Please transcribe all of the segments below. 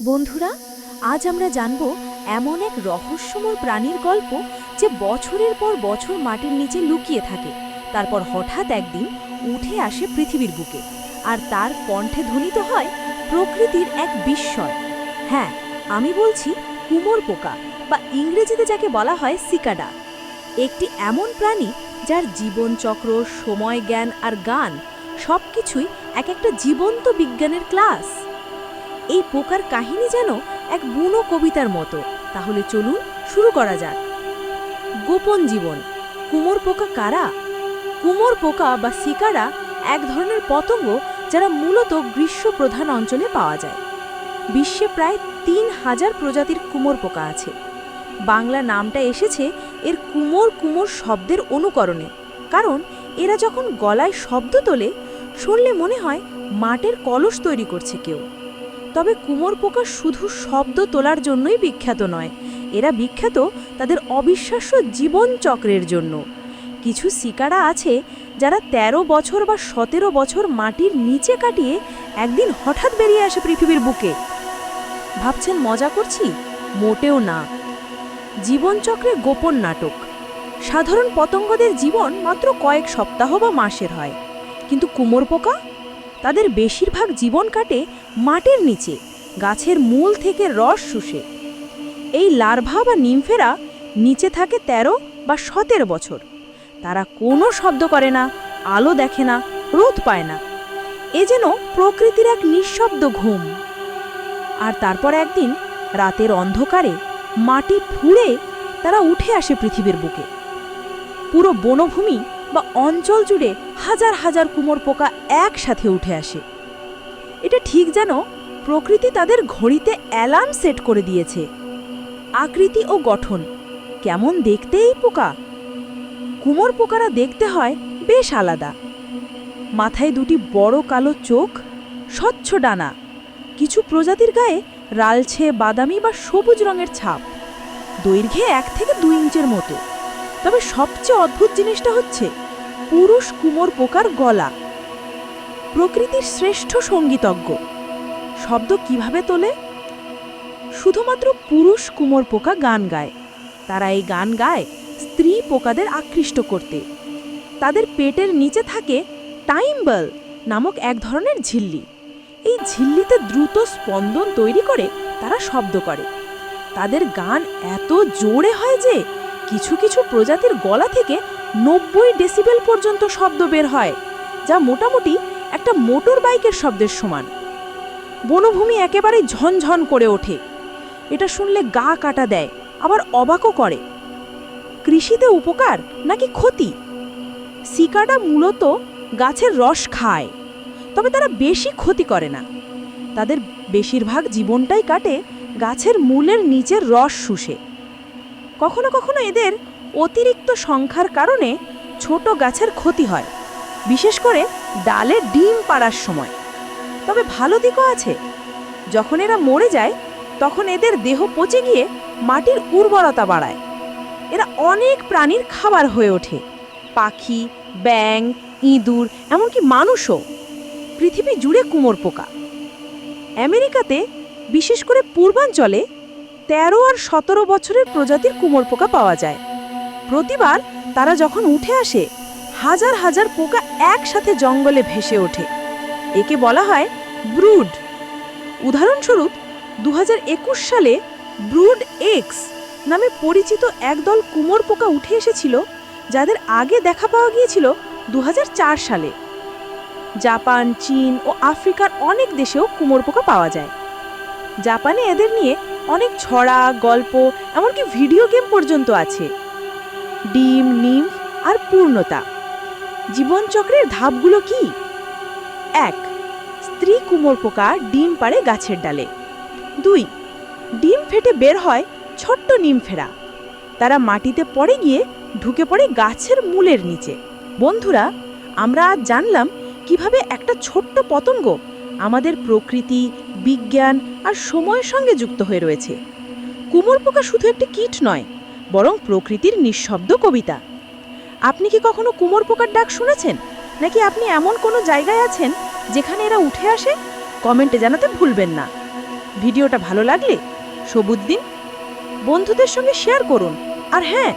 বন্ধুরা, আজ আমরা জানব এমন এক রহস্যময় প্রাণীর গল্প যে বছরের পর বছর মাটির নিচে লুকিয়ে থাকে। তারপর হঠাৎ একদিন উঠে আসে পৃথিবীর বুকে আর তার কণ্ঠে ধ্বনিত হয় প্রকৃতির এক বিস্ময়। হ্যাঁ আমি বলছি কুমোর পোকা বা ইংরেজিতে যাকে বলা হয় সিকাডা। একটি এমন প্রাণী যার জীবনচক্র, সময় জ্ঞান আর গান সবকিছুই এক একটা জীবন্ত বিজ্ঞানের ক্লাস। এই পোকার কাহিনী যেন এক বুনো কবিতার মতো। তাহলে চলুন শুরু করা যাক। গোপন জীবন। কুমোর পোকা কারা? কুমোর পোকা বা সিকারা এক ধরনের পতঙ্গ যারা মূলত গ্রীষ্মপ্রধান অঞ্চলে পাওয়া যায়। বিশ্বে প্রায় তিন হাজার প্রজাতির কুমোর পোকা আছে। বাংলা নামটা এসেছে এর কুমোর কুমোর শব্দের অনুকরণে। কারণ এরা যখন গলায় শব্দ তোলে, শুনলে মনে হয় মাটির কলস তৈরি করছে কেউ। তবে কুমোর পোকা শুধু শব্দ তোলার জন্যই বিখ্যাত নয়। এরা বিখ্যাত তাদের অবিশ্বাস্য জীবন চক্রের জন্য। কিছু শিকারা আছে যারা ১৩ বছর বা সতেরো বছর মাটির নিচে কাটিয়ে একদিন হঠাৎ বেরিয়ে আসে পৃথিবীর বুকে। ভাবছেন, মজা করছি? মোটেও না। জীবনচক্রে গোপন নাটক। সাধারণ পতঙ্গদের জীবন মাত্র কয়েক সপ্তাহ বা মাসের হয়। কিন্তু কুমোর পোকা? তাদের বেশিরভাগ জীবন কাটে মাটির নিচে, গাছের মূল থেকে রস শুষে। এই লার্ভা বা নিমফেরা নিচে থাকে ১৩ বা সতেরো বছর। তারা কোনো শব্দ করে না, আলো দেখে না, রোদ পায় না। এ যেন প্রকৃতির এক নিঃশব্দ ঘুম। আর তারপর একদিন, রাতের অন্ধকারে মাটি ফুঁড়ে তারা উঠে আসে পৃথিবীর বুকে। পুরো বনভূমি বা অঞ্চল জুড়ে হাজার হাজার কুমোর পোকা একসাথে উঠে আসে। এটা ঠিক যেন প্রকৃতি তাদের ঘড়িতে অ্যালার্ম সেট করে দিয়েছে। আকৃতি ও গঠন, কেমন দেখতে এই পোকা? কুমোর পোকারা দেখতে হয় বেশ আলাদা। মাথায় দুটি বড় কালো চোখ, স্বচ্ছ ডানা, কিছু প্রজাতির গায়ে লালছে বাদামি বা সবুজ রঙের ছাপ, দৈর্ঘ্যে এক থেকে দুই ইঞ্চের মতো। তবে সবচেয়ে অদ্ভুত জিনিসটা হচ্ছে, পুরুষ কুমোর পোকার গলা। প্রকৃতির শ্রেষ্ঠ সঙ্গীতজ্ঞ। শব্দ কীভাবে তোলে? শুধুমাত্র পুরুষ কুমোর পোকা গান গায়। তারা এই গান গায় স্ত্রী পোকাদের আকৃষ্ট করতে। তাদের পেটের নিচে থাকে টাইম্বল নামক এক ধরনের ঝিল্লি। এই ঝিল্লিতে দ্রুত স্পন্দন তৈরি করে তারা শব্দ করে। তাদের গান এত জোরে হয় যে কিছু কিছু প্রজাতির গলা থেকে নব্বই ডেসিবেল পর্যন্ত শব্দ বের হয়, যা মোটামুটি একটা মোটর বাইকের শব্দের সমান। বনভূমি একেবারে ঝনঝন করে ওঠে। এটা শুনলে গা কাটা দেয়, আবার অবাকও করে। কৃষিতে উপকার নাকি ক্ষতি? সিকাডা মূলত গাছের রস খায়, তবে তারা বেশি ক্ষতি করে না। তাদের বেশিরভাগ জীবনটাই কাটে গাছের মূলের নিচের রস শুষে। কখনো কখনো এদের অতিরিক্ত সংখ্যার কারণে ছোট গাছের ক্ষতি হয়। বিশেষ করে ডালে ডিম পাড়ার সময়। তবে ভালো দিকও আছে। যখন এরা মরে যায়, তখন এদের দেহ পচে গিয়ে মাটির উর্বরতা বাড়ায়। এরা অনেক প্রাণীর খাবার হয়ে ওঠে। পাখি ব্যাং ইঁদুর, এমনকি মানুষও। পৃথিবী জুড়ে কুমোর পোকা। আমেরিকাতে, বিশেষ করে পূর্বাঞ্চলে, তেরো আর সতেরো বছরের প্রজাতির কুমোর পোকা পাওয়া যায়। প্রতিবার তারা যখন উঠে আসে হাজার হাজার পোকা একসাথে জঙ্গলে ভেসে ওঠে। একে বলা হয় ব্রুড। উদাহরণস্বরূপ দু হাজার একুশ সালে ব্রুড এক্স নামে পরিচিত একদল কুমোর পোকা উঠে এসেছিল, যাদের আগে দেখা পাওয়া গিয়েছিল দু হাজার চার সালে। জাপান, চীন ও আফ্রিকার অনেক দেশেও কুমোর পোকা পাওয়া যায়। জাপানে এদের নিয়ে অনেক ছড়া, গল্প, এমনকি ভিডিও গেম পর্যন্ত আছে। ডিম, নিম আর পূর্ণতা। জীবনচক্রের ধাপগুলো কি? এক, স্ত্রী কুমোর পোকা ডিম পাড়ে গাছের ডালে। দুই, ডিম ফেটে বের হয় ছোট্ট নিম ফেরা। তারা মাটিতে পড়ে গিয়ে ঢুকে পড়ে গাছের মূলের নিচে। বন্ধুরা, আমরা আজ জানলাম কীভাবে একটা ছোট্ট পতঙ্গ আমাদের প্রকৃতি, বিজ্ঞান আর সময়ের সঙ্গে যুক্ত হয়ে রয়েছে। কুমোর পোকা শুধু একটি কীট নয়, বরং প্রকৃতির নিঃশব্দ কবিতা। আপনি কি কখনো কুমোর পোকার ডাক শুনেছেন? নাকি আপনি এমন কোনো জায়গায় আছেন যেখানে এরা উঠে আসে? কমেন্টে জানাতে ভুলবেন না। ভিডিওটা ভালো লাগলে সবুজ দিন বন্ধুদের সঙ্গে শেয়ার করুন। আর হ্যাঁ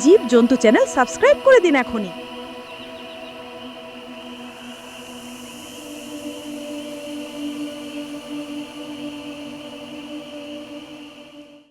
জীব জন্তু চ্যানেল সাবস্ক্রাইব করে দিন এখনই।